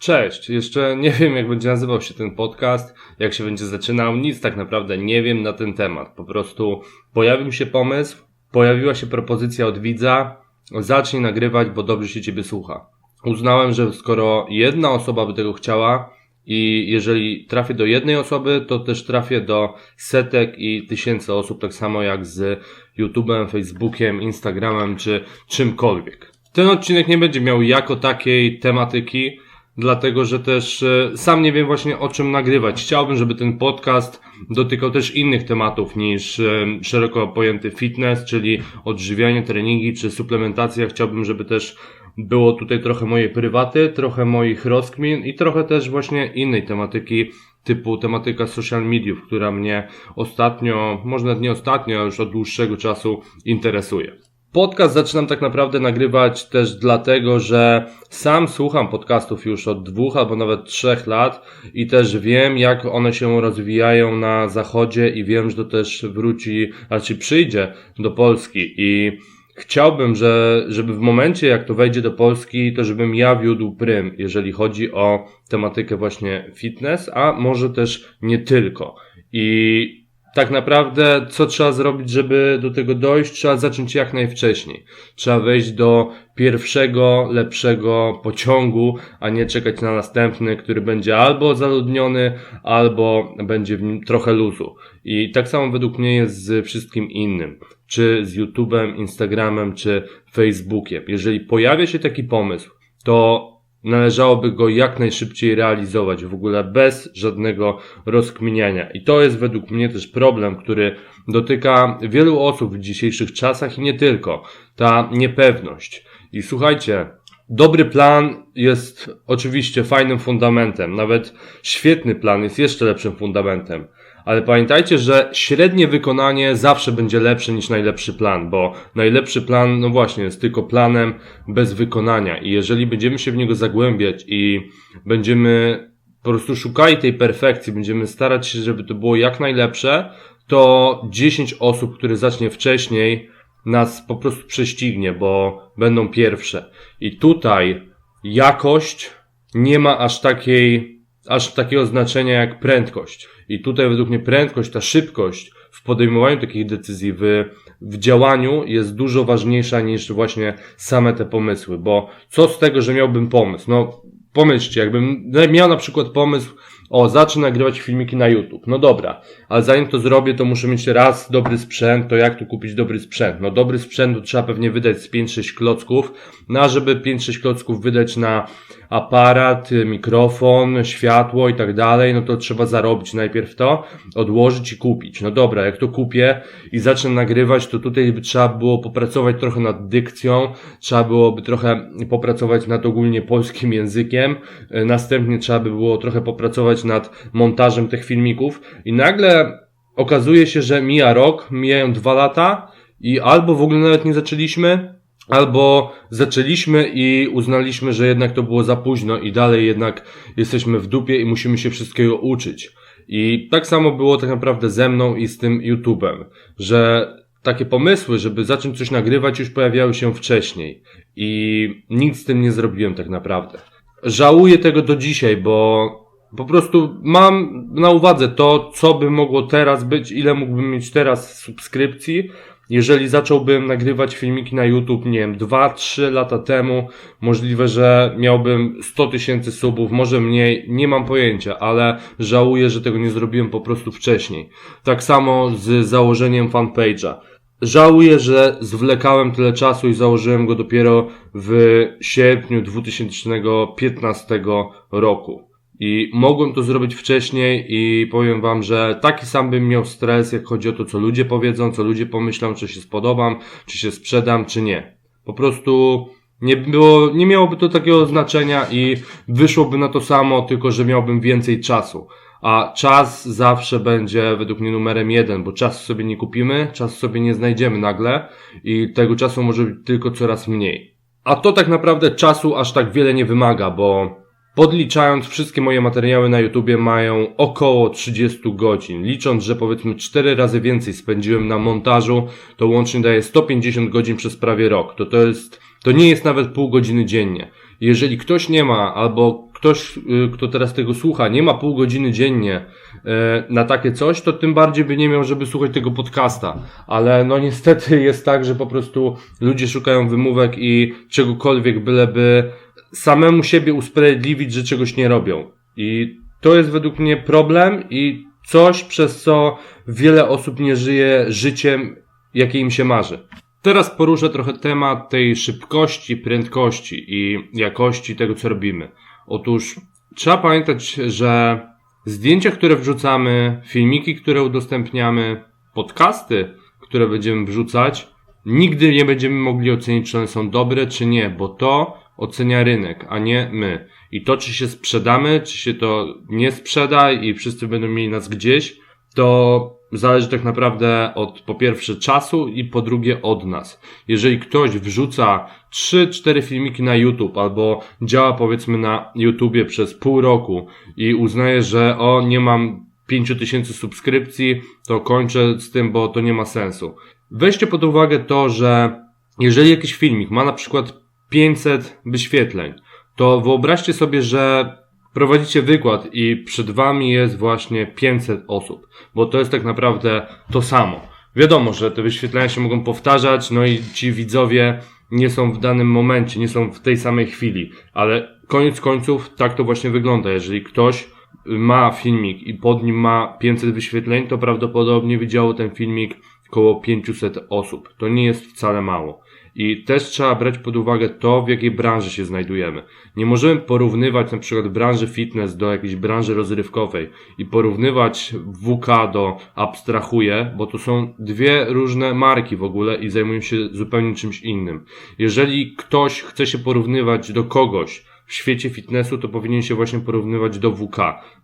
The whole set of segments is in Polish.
Cześć, jeszcze nie wiem jak będzie nazywał się ten podcast, jak się będzie zaczynał, nic tak naprawdę nie wiem na ten temat. Po prostu pojawił się pomysł, pojawiła się propozycja od widza, zacznij nagrywać, bo dobrze się ciebie słucha. Uznałem, że skoro jedna osoba by tego chciała i jeżeli trafię do jednej osoby, to też trafię do setek i tysięcy osób, tak samo jak z YouTube'em, Facebookiem, Instagramem czy czymkolwiek. Ten odcinek nie będzie miał jako takiej tematyki, dlatego że też e, sam nie wiem właśnie o czym nagrywać. Chciałbym, żeby ten podcast dotykał też innych tematów niż e, szeroko pojęty fitness, czyli odżywianie, treningi czy suplementacja. Chciałbym, żeby też było tutaj trochę mojej prywaty, trochę moich rozkmin i trochę też właśnie innej tematyki typu tematyka social mediów, która mnie ostatnio, może nie ostatnio, już od dłuższego czasu interesuje. Podcast zaczynam tak naprawdę nagrywać też dlatego, że sam słucham podcastów już od dwóch albo nawet trzech lat i też wiem, jak one się rozwijają na zachodzie i wiem, że to też wróci, raczej przyjdzie do Polski i chciałbym, że, żeby w momencie, jak to wejdzie do Polski, to żebym ja wiódł prym, jeżeli chodzi o tematykę właśnie fitness, a może też nie tylko. I tak naprawdę, co trzeba zrobić, żeby do tego dojść? Trzeba zacząć jak najwcześniej. Trzeba wejść do pierwszego, lepszego pociągu, a nie czekać na następny, który będzie albo zaludniony, albo będzie w nim trochę luzu. I tak samo według mnie jest z wszystkim innym. Czy z YouTube'em, Instagramem, czy Facebookiem. Jeżeli pojawia się taki pomysł, to należałoby go jak najszybciej realizować, w ogóle bez żadnego rozkminiania. I to jest według mnie też problem, który dotyka wielu osób w dzisiejszych czasach i nie tylko. Ta niepewność. I słuchajcie, dobry plan jest oczywiście fajnym fundamentem, nawet świetny plan jest jeszcze lepszym fundamentem. Ale pamiętajcie, że średnie wykonanie zawsze będzie lepsze niż najlepszy plan, bo najlepszy plan, no właśnie, jest tylko planem bez wykonania. I jeżeli będziemy się w niego zagłębiać i będziemy po prostu szukali tej perfekcji, będziemy starać się, żeby to było jak najlepsze, to 10 osób, które zacznie wcześniej, nas po prostu prześcignie, bo będą pierwsze. I tutaj jakość nie ma aż takiej, aż takiego znaczenia jak prędkość. I tutaj według mnie prędkość, ta szybkość w podejmowaniu takich decyzji, w, w działaniu jest dużo ważniejsza niż właśnie same te pomysły, bo co z tego, że miałbym pomysł? No, pomyślcie, jakbym miał na przykład pomysł, o, zacznę nagrywać filmiki na YouTube. No dobra, ale zanim to zrobię, to muszę mieć raz dobry sprzęt, to jak tu kupić dobry sprzęt? No dobry sprzęt to trzeba pewnie wydać z 5-6 klocków, no a żeby 5-6 klocków wydać na aparat, mikrofon, światło i tak dalej, no to trzeba zarobić najpierw to, odłożyć i kupić. No dobra, jak to kupię i zacznę nagrywać, to tutaj by trzeba było popracować trochę nad dykcją, trzeba byłoby trochę popracować nad ogólnie polskim językiem, następnie trzeba by było trochę popracować nad montażem tych filmików i nagle okazuje się, że mija rok, mijają dwa lata i albo w ogóle nawet nie zaczęliśmy, albo zaczęliśmy i uznaliśmy, że jednak to było za późno i dalej jednak jesteśmy w dupie i musimy się wszystkiego uczyć. I tak samo było tak naprawdę ze mną i z tym YouTube'em, że takie pomysły, żeby zacząć coś nagrywać już pojawiały się wcześniej i nic z tym nie zrobiłem tak naprawdę. Żałuję tego do dzisiaj, bo po prostu mam na uwadze to, co by mogło teraz być, ile mógłbym mieć teraz subskrypcji, jeżeli zacząłbym nagrywać filmiki na YouTube, nie wiem, 2-3 lata temu, możliwe, że miałbym 100 tysięcy subów, może mniej, nie mam pojęcia, ale żałuję, że tego nie zrobiłem po prostu wcześniej. Tak samo z założeniem fanpage'a. Żałuję, że zwlekałem tyle czasu i założyłem go dopiero w sierpniu 2015 roku. I mogłem to zrobić wcześniej i powiem wam, że taki sam bym miał stres, jak chodzi o to, co ludzie powiedzą, co ludzie pomyślą, czy się spodobam, czy się sprzedam, czy nie. Po prostu nie było, nie miałoby to takiego znaczenia i wyszłoby na to samo, tylko że miałbym więcej czasu. A czas zawsze będzie według mnie numerem jeden, bo czas sobie nie kupimy, czas sobie nie znajdziemy nagle i tego czasu może być tylko coraz mniej. A to tak naprawdę czasu aż tak wiele nie wymaga, bo Podliczając, wszystkie moje materiały na YouTubie mają około 30 godzin. Licząc, że powiedzmy 4 razy więcej spędziłem na montażu, to łącznie daje 150 godzin przez prawie rok. To to jest, to nie jest nawet pół godziny dziennie. Jeżeli ktoś nie ma, albo ktoś, y, kto teraz tego słucha, nie ma pół godziny dziennie y, na takie coś, to tym bardziej by nie miał, żeby słuchać tego podcasta. Ale no niestety jest tak, że po prostu ludzie szukają wymówek i czegokolwiek, byleby samemu siebie usprawiedliwić, że czegoś nie robią. I to jest według mnie problem i coś, przez co wiele osób nie żyje życiem, jakie im się marzy. Teraz poruszę trochę temat tej szybkości, prędkości i jakości tego, co robimy. Otóż trzeba pamiętać, że zdjęcia, które wrzucamy, filmiki, które udostępniamy, podcasty, które będziemy wrzucać, nigdy nie będziemy mogli ocenić, czy one są dobre, czy nie, bo to ocenia rynek, a nie my. I to, czy się sprzedamy, czy się to nie sprzeda i wszyscy będą mieli nas gdzieś, to zależy tak naprawdę od po pierwsze czasu i po drugie od nas. Jeżeli ktoś wrzuca 3-4 filmiki na YouTube albo działa powiedzmy na YouTubie przez pół roku i uznaje, że o nie mam 5000 subskrypcji, to kończę z tym, bo to nie ma sensu. Weźcie pod uwagę to, że jeżeli jakiś filmik ma na przykład 500 wyświetleń, to wyobraźcie sobie, że prowadzicie wykład i przed wami jest właśnie 500 osób, bo to jest tak naprawdę to samo. Wiadomo, że te wyświetlenia się mogą powtarzać, no i ci widzowie nie są w danym momencie, nie są w tej samej chwili, ale koniec końców tak to właśnie wygląda. Jeżeli ktoś ma filmik i pod nim ma 500 wyświetleń, to prawdopodobnie widziało ten filmik około 500 osób. To nie jest wcale mało. I też trzeba brać pod uwagę to, w jakiej branży się znajdujemy. Nie możemy porównywać na przykład branży fitness do jakiejś branży rozrywkowej i porównywać WK do abstrahuje, bo to są dwie różne marki w ogóle i zajmują się zupełnie czymś innym. Jeżeli ktoś chce się porównywać do kogoś, w świecie fitnessu, to powinien się właśnie porównywać do WK,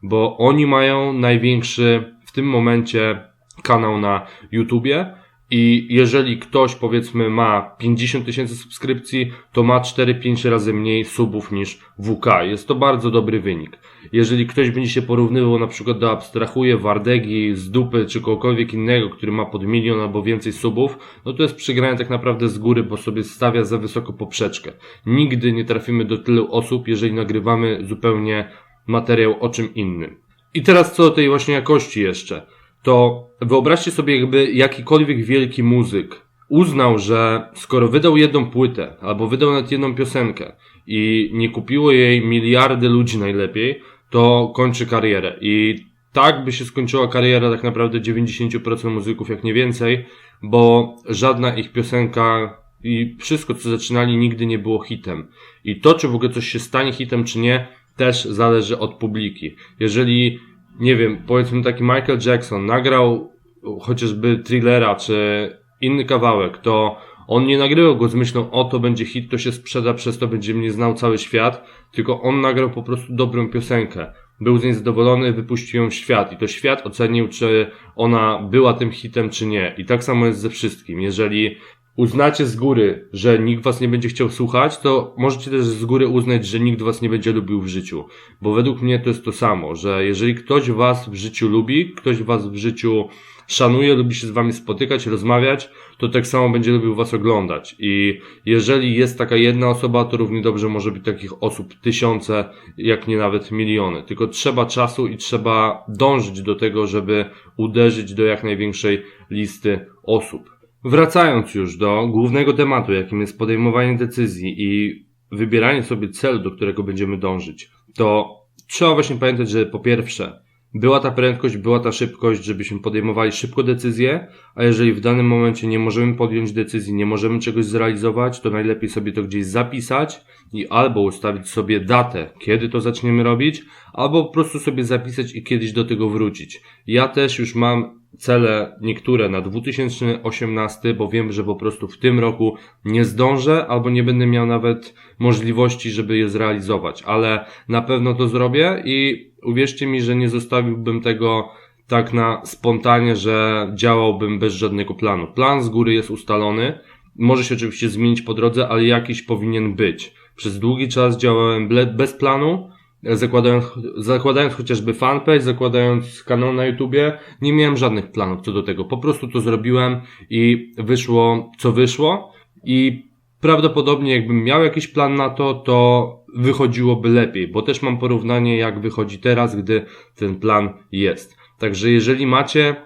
bo oni mają największy w tym momencie kanał na YouTubie i jeżeli ktoś powiedzmy ma 50 tysięcy subskrypcji, to ma 4-5 razy mniej subów niż WK. Jest to bardzo dobry wynik. Jeżeli ktoś będzie się porównywał na przykład do Abstrahuje, Wardegi, z dupy czy kogokolwiek innego, który ma pod milion albo więcej subów, no to jest przegranie tak naprawdę z góry, bo sobie stawia za wysoko poprzeczkę. Nigdy nie trafimy do tylu osób, jeżeli nagrywamy zupełnie materiał o czym innym. I teraz co do tej właśnie jakości jeszcze to wyobraźcie sobie, jakby jakikolwiek wielki muzyk uznał, że skoro wydał jedną płytę, albo wydał nawet jedną piosenkę i nie kupiło jej miliardy ludzi najlepiej, to kończy karierę. I tak by się skończyła kariera tak naprawdę 90% muzyków, jak nie więcej, bo żadna ich piosenka i wszystko, co zaczynali, nigdy nie było hitem. I to, czy w ogóle coś się stanie hitem, czy nie, też zależy od publiki. Jeżeli nie wiem, powiedzmy taki Michael Jackson nagrał chociażby thrillera czy inny kawałek, to on nie nagrywał go z myślą, o to będzie hit, to się sprzeda, przez to będzie mnie znał cały świat, tylko on nagrał po prostu dobrą piosenkę. Był z niej zadowolony, wypuścił ją w świat i to świat ocenił, czy ona była tym hitem, czy nie. I tak samo jest ze wszystkim. Jeżeli uznacie z góry, że nikt was nie będzie chciał słuchać, to możecie też z góry uznać, że nikt was nie będzie lubił w życiu. Bo według mnie to jest to samo, że jeżeli ktoś was w życiu lubi, ktoś was w życiu szanuje, lubi się z wami spotykać, rozmawiać, to tak samo będzie lubił was oglądać. I jeżeli jest taka jedna osoba, to równie dobrze może być takich osób tysiące, jak nie nawet miliony. Tylko trzeba czasu i trzeba dążyć do tego, żeby uderzyć do jak największej listy osób. Wracając już do głównego tematu, jakim jest podejmowanie decyzji i wybieranie sobie celu, do którego będziemy dążyć, to trzeba właśnie pamiętać, że po pierwsze, była ta prędkość, była ta szybkość, żebyśmy podejmowali szybko decyzje, a jeżeli w danym momencie nie możemy podjąć decyzji, nie możemy czegoś zrealizować, to najlepiej sobie to gdzieś zapisać i albo ustawić sobie datę, kiedy to zaczniemy robić, albo po prostu sobie zapisać i kiedyś do tego wrócić. Ja też już mam cele niektóre na 2018, bo wiem, że po prostu w tym roku nie zdążę albo nie będę miał nawet możliwości, żeby je zrealizować, ale na pewno to zrobię i uwierzcie mi, że nie zostawiłbym tego tak na spontanie, że działałbym bez żadnego planu. Plan z góry jest ustalony, może się oczywiście zmienić po drodze, ale jakiś powinien być. Przez długi czas działałem bez planu, zakładając, zakładając chociażby fanpage, zakładając kanał na YouTubie, nie miałem żadnych planów co do tego. Po prostu to zrobiłem i wyszło co wyszło i prawdopodobnie jakbym miał jakiś plan na to, to wychodziłoby lepiej, bo też mam porównanie jak wychodzi teraz, gdy ten plan jest. Także jeżeli macie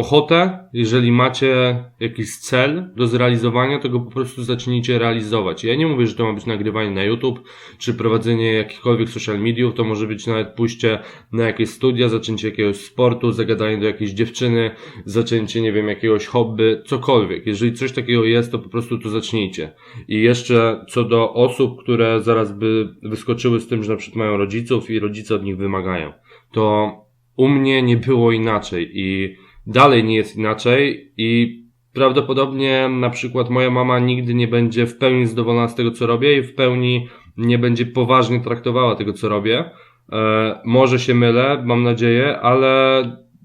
ochotę, jeżeli macie jakiś cel do zrealizowania, to go po prostu zacznijcie realizować. Ja nie mówię, że to ma być nagrywanie na YouTube, czy prowadzenie jakichkolwiek social mediów, to może być nawet pójście na jakieś studia, zaczęcie jakiegoś sportu, zagadanie do jakiejś dziewczyny, zaczęcie, nie wiem, jakiegoś hobby, cokolwiek. Jeżeli coś takiego jest, to po prostu to zacznijcie. I jeszcze co do osób, które zaraz by wyskoczyły z tym, że na przykład mają rodziców i rodzice od nich wymagają, to u mnie nie było inaczej i dalej nie jest inaczej i prawdopodobnie na przykład moja mama nigdy nie będzie w pełni zadowolona z tego, co robię i w pełni nie będzie poważnie traktowała tego, co robię. E, może się mylę, mam nadzieję, ale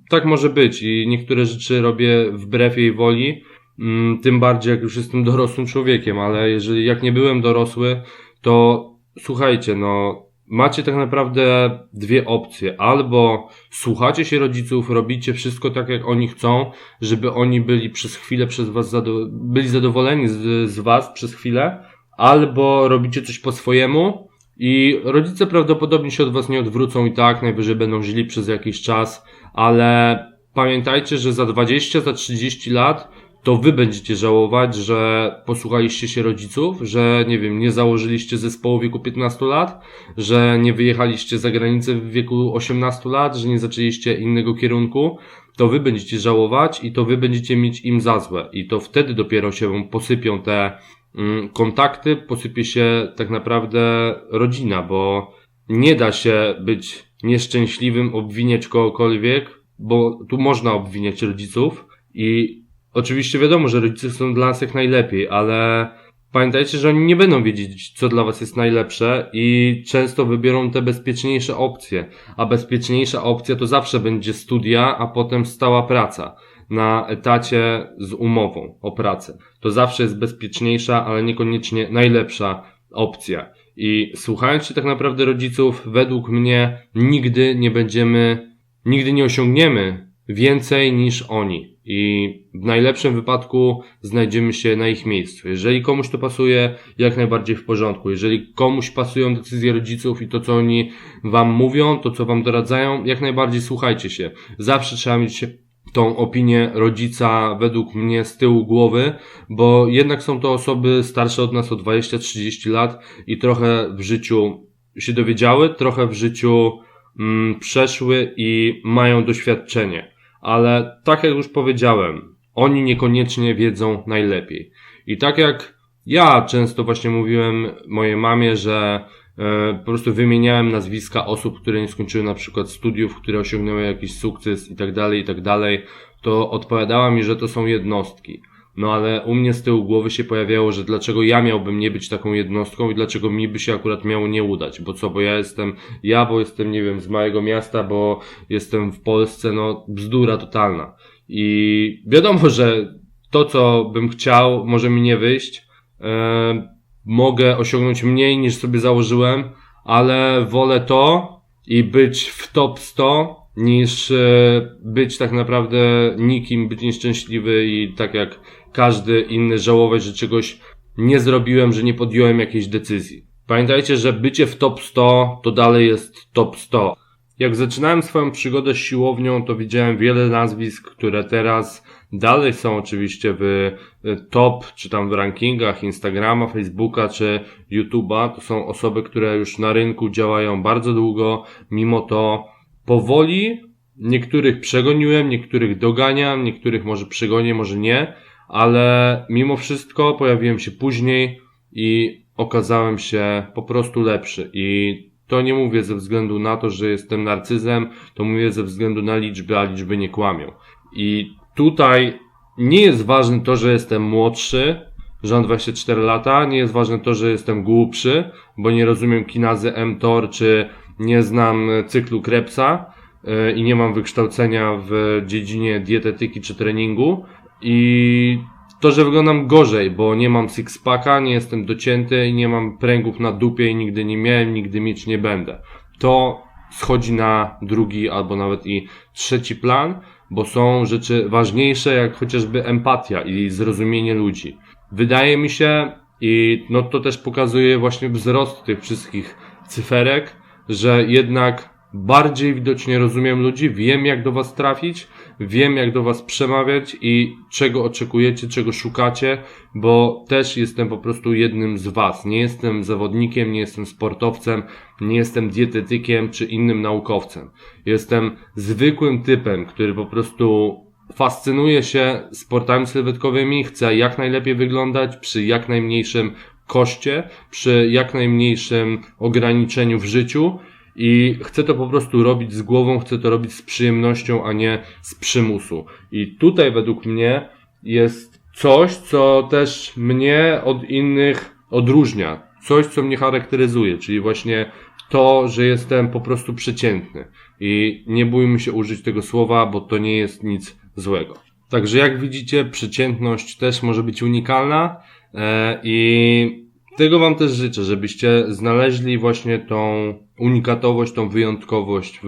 tak może być i niektóre rzeczy robię wbrew jej woli, mm, tym bardziej jak już jestem dorosłym człowiekiem, ale jeżeli jak nie byłem dorosły, to słuchajcie, no macie tak naprawdę dwie opcje. Albo słuchacie się rodziców, robicie wszystko tak, jak oni chcą, żeby oni byli przez chwilę przez was zado byli zadowoleni z, z was przez chwilę, albo robicie coś po swojemu i rodzice prawdopodobnie się od was nie odwrócą i tak, najwyżej będą źli przez jakiś czas, ale pamiętajcie, że za 20, za 30 lat to wy będziecie żałować, że posłuchaliście się rodziców, że nie wiem, nie założyliście zespołu w wieku 15 lat, że nie wyjechaliście za granicę w wieku 18 lat, że nie zaczęliście innego kierunku, to wy będziecie żałować i to wy będziecie mieć im za złe. I to wtedy dopiero się posypią te mm, kontakty, posypie się tak naprawdę rodzina, bo nie da się być nieszczęśliwym, obwiniać kogokolwiek, bo tu można obwiniać rodziców i Oczywiście wiadomo, że rodzice są dla nas jak najlepiej, ale pamiętajcie, że oni nie będą wiedzieć, co dla was jest najlepsze i często wybiorą te bezpieczniejsze opcje. A bezpieczniejsza opcja to zawsze będzie studia, a potem stała praca na etacie z umową o pracę. To zawsze jest bezpieczniejsza, ale niekoniecznie najlepsza opcja. I słuchając się tak naprawdę rodziców, według mnie nigdy nie będziemy, nigdy nie osiągniemy więcej niż oni i w najlepszym wypadku znajdziemy się na ich miejscu. Jeżeli komuś to pasuje, jak najbardziej w porządku. Jeżeli komuś pasują decyzje rodziców i to, co oni wam mówią, to, co wam doradzają, jak najbardziej słuchajcie się. Zawsze trzeba mieć tą opinię rodzica według mnie z tyłu głowy, bo jednak są to osoby starsze od nas o 20-30 lat i trochę w życiu się dowiedziały, trochę w życiu mm, przeszły i mają doświadczenie ale tak jak już powiedziałem, oni niekoniecznie wiedzą najlepiej. I tak jak ja często właśnie mówiłem mojej mamie, że e, po prostu wymieniałem nazwiska osób, które nie skończyły na przykład studiów, które osiągnęły jakiś sukces i tak dalej, i tak dalej, to odpowiadała mi, że to są jednostki. No ale u mnie z tyłu głowy się pojawiało, że dlaczego ja miałbym nie być taką jednostką i dlaczego mi by się akurat miało nie udać. Bo co, bo ja jestem, ja, bo jestem, nie wiem, z małego miasta, bo jestem w Polsce, no bzdura totalna. I wiadomo, że to, co bym chciał, może mi nie wyjść. E, mogę osiągnąć mniej niż sobie założyłem, ale wolę to i być w top 100 niż e, być tak naprawdę nikim, być nieszczęśliwy i tak jak każdy inny żałować, że czegoś nie zrobiłem, że nie podjąłem jakiejś decyzji. Pamiętajcie, że bycie w top 100 to dalej jest top 100. Jak zaczynałem swoją przygodę z siłownią, to widziałem wiele nazwisk, które teraz dalej są oczywiście w e, top, czy tam w rankingach Instagrama, Facebooka, czy YouTube'a. To są osoby, które już na rynku działają bardzo długo, mimo to powoli niektórych przegoniłem, niektórych doganiam, niektórych może przegonię, może nie, ale mimo wszystko pojawiłem się później i okazałem się po prostu lepszy. I to nie mówię ze względu na to, że jestem narcyzem, to mówię ze względu na liczby, a liczby nie kłamią. I tutaj nie jest ważne to, że jestem młodszy, że mam 24 lata, nie jest ważne to, że jestem głupszy, bo nie rozumiem kinazy mTOR, czy nie znam cyklu Krebsa e, i nie mam wykształcenia w dziedzinie dietetyki czy treningu, i to, że wyglądam gorzej, bo nie mam six-packa, nie jestem docięty i nie mam pręgów na dupie i nigdy nie miałem, nigdy mieć nie będę. To schodzi na drugi albo nawet i trzeci plan, bo są rzeczy ważniejsze, jak chociażby empatia i zrozumienie ludzi. Wydaje mi się, I no to też pokazuje właśnie wzrost tych wszystkich cyferek, że jednak bardziej widocznie rozumiem ludzi, wiem jak do was trafić, wiem jak do was przemawiać i czego oczekujecie, czego szukacie, bo też jestem po prostu jednym z was. Nie jestem zawodnikiem, nie jestem sportowcem, nie jestem dietetykiem czy innym naukowcem. Jestem zwykłym typem, który po prostu fascynuje się sportami sylwetkowymi, chce jak najlepiej wyglądać przy jak najmniejszym koszcie, przy jak najmniejszym ograniczeniu w życiu i chcę to po prostu robić z głową, chcę to robić z przyjemnością, a nie z przymusu. I tutaj według mnie jest coś, co też mnie od innych odróżnia. Coś, co mnie charakteryzuje, czyli właśnie to, że jestem po prostu przeciętny. I nie bójmy się użyć tego słowa, bo to nie jest nic złego. Także jak widzicie, przeciętność też może być unikalna e, i tego Wam też życzę, żebyście znaleźli właśnie tą unikatowość, tą wyjątkowość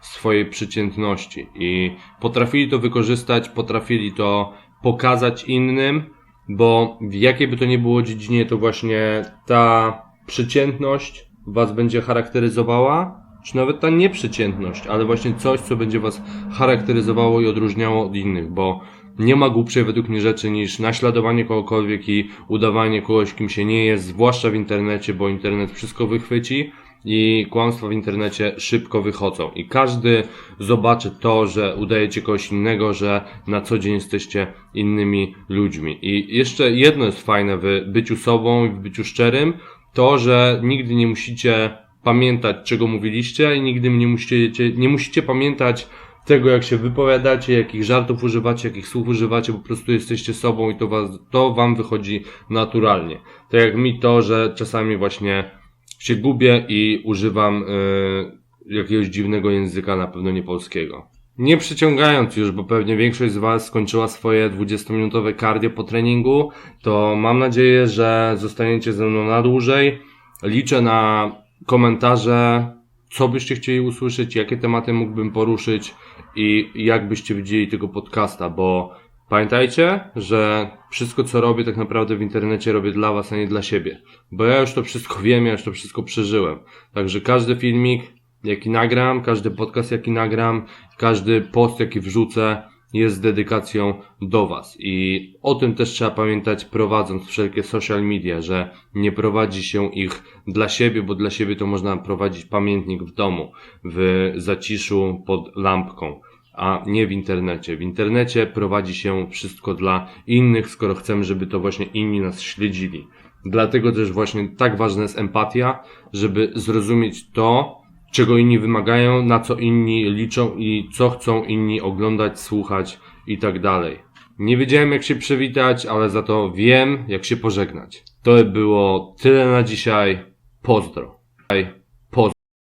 w swojej przeciętności. I potrafili to wykorzystać, potrafili to pokazać innym, bo w jakiej by to nie było dziedzinie, to właśnie ta przeciętność Was będzie charakteryzowała, czy nawet ta nieprzeciętność, ale właśnie coś, co będzie Was charakteryzowało i odróżniało od innych, bo nie ma głupszej według mnie rzeczy niż naśladowanie kogokolwiek i udawanie kogoś, kim się nie jest, zwłaszcza w internecie, bo internet wszystko wychwyci i kłamstwa w internecie szybko wychodzą. I każdy zobaczy to, że udajecie kogoś innego, że na co dzień jesteście innymi ludźmi. I jeszcze jedno jest fajne w byciu sobą i w byciu szczerym, to, że nigdy nie musicie pamiętać, czego mówiliście i nigdy nie musicie, nie musicie pamiętać tego, jak się wypowiadacie, jakich żartów używacie, jakich słów używacie, po prostu jesteście sobą i to, was, to wam wychodzi naturalnie. Tak jak mi to, że czasami właśnie się gubię i używam y, jakiegoś dziwnego języka, na pewno nie polskiego. Nie przyciągając już, bo pewnie większość z Was skończyła swoje 20-minutowe cardio po treningu, to mam nadzieję, że zostaniecie ze mną na dłużej. Liczę na komentarze, co byście chcieli usłyszeć, jakie tematy mógłbym poruszyć i jak byście widzieli tego podcasta, bo pamiętajcie, że wszystko co robię tak naprawdę w internecie robię dla Was, a nie dla siebie. Bo ja już to wszystko wiem, ja już to wszystko przeżyłem. Także każdy filmik, jaki nagram, każdy podcast, jaki nagram, każdy post, jaki wrzucę, jest dedykacją do Was. I o tym też trzeba pamiętać, prowadząc wszelkie social media, że nie prowadzi się ich dla siebie, bo dla siebie to można prowadzić pamiętnik w domu, w zaciszu pod lampką, a nie w internecie. W internecie prowadzi się wszystko dla innych, skoro chcemy, żeby to właśnie inni nas śledzili. Dlatego też właśnie tak ważna jest empatia, żeby zrozumieć to, czego inni wymagają, na co inni liczą i co chcą inni oglądać, słuchać i tak dalej. Nie wiedziałem jak się przywitać, ale za to wiem jak się pożegnać. To było tyle na dzisiaj. Pozdro. Bye.